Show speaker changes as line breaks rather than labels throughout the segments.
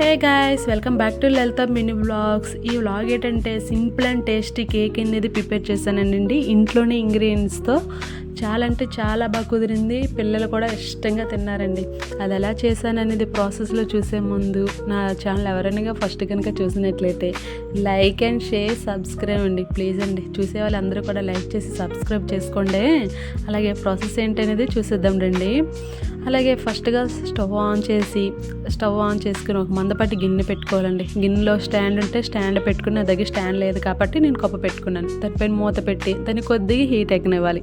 Hey guys welcome back to Lalitha mini vlogs. ఈ vlog ఏంటంటే simple and tasty cake అనేది prepare చేశానండి ఇంట్లోనే ఇంగ్రీడియంట్స్తో చాలా అంటే చాలా బాగా కుదిరింది. పిల్లలు కూడా ఇష్టంగా తిన్నారండి. అది ఎలా చేశాననేది ప్రాసెస్లో చూసే ముందు నా ఛానల్ ఎవరైనా ఫస్ట్ కనుక చూసినట్లయితే లైక్ అండ్ షేర్ సబ్స్క్రైబ్ అండి. ప్లీజ్ అండి. చూసే వాళ్ళందరూ కూడా లైక్ చేసి సబ్స్క్రైబ్ చేసుకోండి. అలాగే ప్రాసెస్ ఏంటనేది చూసేద్దాం రండి. అలాగే ఫస్ట్గా స్టవ్ ఆన్ చేసి స్టవ్ ఆన్ చేసుకుని ఒక మందపాటి గిన్నె పెట్టుకోవాలండి. గిన్నెలో స్టాండ్ ఉంటే స్టాండ్ పెట్టుకుని నా దగ్గర స్టాండ్ లేదు కాబట్టి నేను కప్ప పెట్టుకున్నాను. దానిపైన మూత పెట్టి దాన్ని కొద్దిగా హీట్ ఎక్కనివ్వాలి.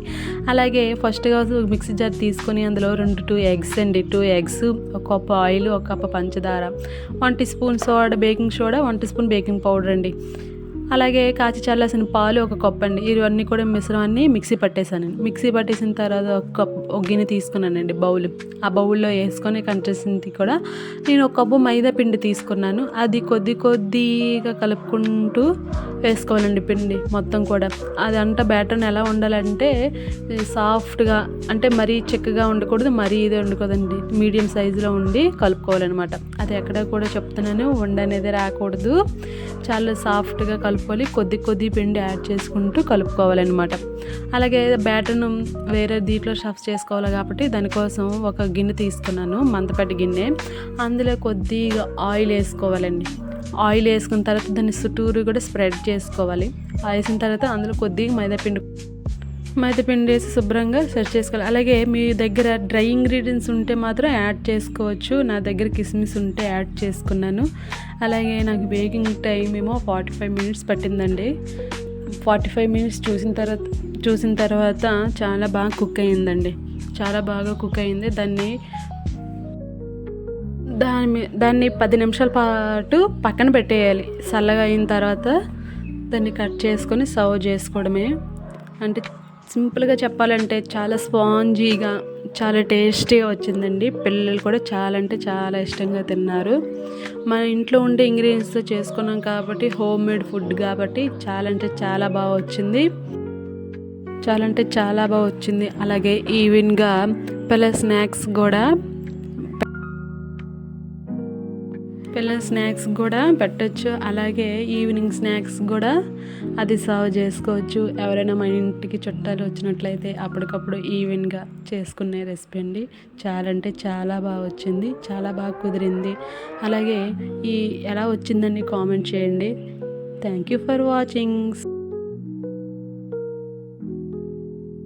అలాగే ఫస్ట్గా మిక్సీ జార్ తీసుకొని అందులో రెండు టూ ఎగ్స్ అండి. టూ ఎగ్స్ ఒక కప్ ఆయిల్ ఒక కప్ పంచదార one teaspoon soda baking soda one teaspoon baking powder అండి. అలాగే కాచి చల్లాసిన పాలు ఒక కప్ అండి ఇవన్నీ కూడా మిశ్రమాన్ని మిక్సీ పట్టేశాను మిక్సీ పట్టేసిన తర్వాత ఒక కప్ ఒక గిన్నె తీసుకున్నానండి బౌల్. ఆ బౌల్లో వేసుకొని కంచేసింది కూడా నేను ఒక కప్పు మైదా పిండి తీసుకున్నాను. అది కొద్ది కొద్దిగా కలుపుకుంటూ వేసుకోవాలండి పిండి మొత్తం కూడా. అదంతా బ్యాటర్ని ఎలా ఉండాలంటే సాఫ్ట్గా అంటే మరీ చెక్కగా ఉండకూడదు మరీ ఇదే ఉండకూడదండి. మీడియం సైజులో ఉండి కలుపుకోవాలన్నమాట. అది ఎక్కడ కూడా చెప్తున్నాను వండ అనేది రాకూడదు. చాలా సాఫ్ట్గా కలుపుకోవాలి కొద్ది కొద్ది పిండి యాడ్ చేసుకుంటూ కలుపుకోవాలన్నమాట. అలాగే బ్యాటర్ను వేరే దీంట్లో షఫ్ చేసుకోవాలి కాబట్టి దానికోసం ఒక గిన్నె తీసుకున్నాను మందపట్టి గిన్నె. అందులో కొద్దిగా ఆయిల్ వేసుకోవాలండి. ఆయిల్ వేసుకున్న తర్వాత దాన్ని చుట్టూరు కూడా స్ప్రెడ్ చేసుకోవాలి. వేసిన తర్వాత అందులో కొద్దిగా మైదాపిండి మైదాపిండి వేసి శుభ్రంగా సెట్ చేసుకోవాలి. అలాగే మీ దగ్గర డ్రై ఇంగ్రీడియంట్స్ ఉంటే మాత్రం యాడ్ చేసుకోవచ్చు. నా దగ్గర కిస్మిస్ ఉంటే యాడ్ చేసుకున్నాను. అలాగే నాకు బేకింగ్ టైం ఏమో ఫార్టీ ఫైవ్ మినిట్స్ పట్టిందండి. ఫార్టీ ఫైవ్ మినిట్స్ చూసిన తర్వాత చూసిన తర్వాత చాలా బాగా కుక్ అయ్యిందండి. చాలా బాగా కుక్ అయింది దాన్ని దాని దాన్ని పది నిమిషాల పాటు పక్కన పెట్టేయాలి. చల్లగా అయిన తర్వాత దాన్ని కట్ చేసుకొని సర్వ్ చేసుకోవడమే. అంటే సింపుల్గా చెప్పాలంటే చాలా స్పాంజీగా చాలా టేస్టీగా వచ్చిందండి. పిల్లలు కూడా చాలా అంటే చాలా ఇష్టంగా తిన్నారు. మన ఇంట్లో ఉండే ఇంగ్రీడియంట్స్తో చేసుకున్నాం కాబట్టి హోమ్ మేడ్ ఫుడ్ కాబట్టి చాలా అంటే చాలా బాగా వచ్చింది. చాలా అంటే చాలా బాగా వచ్చింది. అలాగే ఈవెన్గా పిల్లల స్నాక్స్ కూడా పిల్లల స్నాక్స్ కూడా పెట్టచ్చు. అలాగే ఈవినింగ్ స్నాక్స్ కూడా అది సర్వ్ చేసుకోవచ్చు. ఎవరైనా మా ఇంటికి చుట్టాలు వచ్చినట్లయితే అప్పటికప్పుడు ఈవెన్గా చేసుకునే రెసిపీ అండి. చాలా అంటే చాలా బాగా వచ్చింది. చాలా బాగా కుదిరింది. అలాగే ఈ ఎలా వచ్చిందని కామెంట్ చేయండి. Thank you for watching